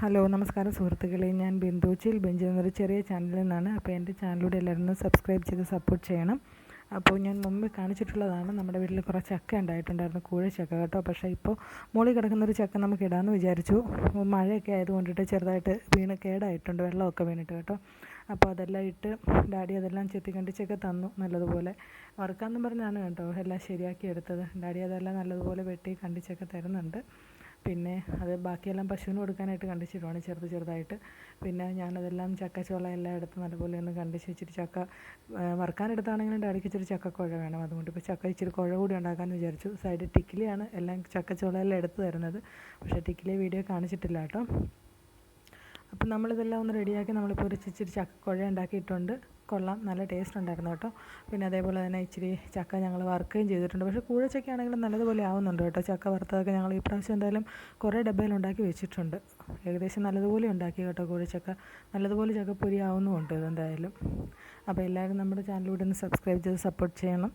Hello നമസ്കാരം സുഹൃത്തുക്കളെ. ഞാൻ ബിന്ദുച്ചിൽ ബെഞ്ച് എന്നൊരു ചെറിയ ചാനലിൽ നിന്നാണ്. അപ്പോൾ എന്റെ ചാനലിലൂടെ എല്ലാവരും സബ്സ്ക്രൈബ് ചെയ്ത് സപ്പോർട്ട് ചെയ്യണം. അപ്പോൾ ഞാൻ മുമ്പ് കാണിച്ചിട്ടുള്ളതാണ് നമ്മുടെ വീട്ടിൽ കുറച്ച് ചക്ക ഉണ്ടായിട്ടുണ്ടായിരുന്നു കൂഴ ചക്ക കേട്ടോ. പക്ഷേ ഇപ്പോൾ മുകളിൽ കിടക്കുന്നൊരു ചക്ക നമുക്ക് ഇടാമെന്ന് വിചാരിച്ചു. മഴയൊക്കെ ആയതുകൊണ്ടിട്ട് ചെറുതായിട്ട് വീണ് കേടായിട്ടുണ്ട് വെള്ളമൊക്കെ വീണിട്ട് കേട്ടോ. അപ്പോൾ അതെല്ലാം ഇട്ട് ഡാഡി അതെല്ലാം ചെത്തി കണ്ടിച്ചൊക്കെ തന്നു നല്ലതുപോലെ വറുക്കാമെന്നും പറഞ്ഞാണ് കേട്ടോ. എല്ലാം ശരിയാക്കി എടുത്തത്. ഡാഡി അതെല്ലാം നല്ലതുപോലെ വെട്ടി കണ്ടിച്ചൊക്കെ തരുന്നുണ്ട്. പിന്നെ അത് ബാക്കിയെല്ലാം പശുവിന് കൊടുക്കാനായിട്ട് കണ്ടിച്ചിട്ടുമാണ് ചെറുത് ചെറുതായിട്ട്. പിന്നെ ഞാനതെല്ലാം ചക്കച്ചോള എല്ലാം എടുത്ത് നല്ലപോലെ ഒന്ന് കണ്ടിച്ച് വെച്ചിട്ട് ചക്ക വറുക്കാനെടുത്താണെങ്കിലും ഇടയ്ക്ക് ഇച്ചിരി ചക്കക്കുഴ വേണം. അതുകൊണ്ട് ഇപ്പോൾ ചക്ക ഇച്ചിരി കുഴ കൂടി ഉണ്ടാക്കാമെന്ന് വിചാരിച്ചു. സൈഡിൽ ടിക്കിലിയാണ് എല്ലാം ചക്കച്ചോള എല്ലാം എടുത്ത് തരുന്നത്. പക്ഷേ ടിക്കിലി വീഡിയോ കാണിച്ചിട്ടില്ല കേട്ടോ. അപ്പം നമ്മളിതെല്ലാം ഒന്ന് റെഡിയാക്കി നമ്മൾ ഒരു ഇച്ചിരി ചക്കക്കുഴ ഉണ്ടാക്കിയിട്ടുണ്ട്. കൊള്ളാം നല്ല ടേസ്റ്റ് ഉണ്ടായിരുന്നു കേട്ടോ. പിന്നെ അതേപോലെ തന്നെ ഇച്ചിരി ചക്ക ഞങ്ങൾ വറുക്കുകയും ചെയ്തിട്ടുണ്ട്. പക്ഷേ കൂഴച്ചക്ക ആണെങ്കിലും നല്ലതുപോലെ ആവുന്നുണ്ട് കേട്ടോ. ചക്ക വറുത്തതൊക്കെ ഞങ്ങൾ ഈ പ്രാവശ്യം എന്തായാലും കുറേ ഡബ്ബയിൽ ഉണ്ടാക്കി വെച്ചിട്ടുണ്ട്. ഏകദേശം നല്ലതുപോലെ ഉണ്ടാക്കി കേട്ടോ കൂഴച്ചക്ക. നല്ലതുപോലെ ചക്കപ്പൊരി ആവുന്നുമുണ്ട് ഇതെന്തായാലും. അപ്പോൾ എല്ലാവരും നമ്മുടെ ചാനലിലൂടെ ഒന്ന് സബ്സ്ക്രൈബ് ചെയ്ത് സപ്പോർട്ട് ചെയ്യണം.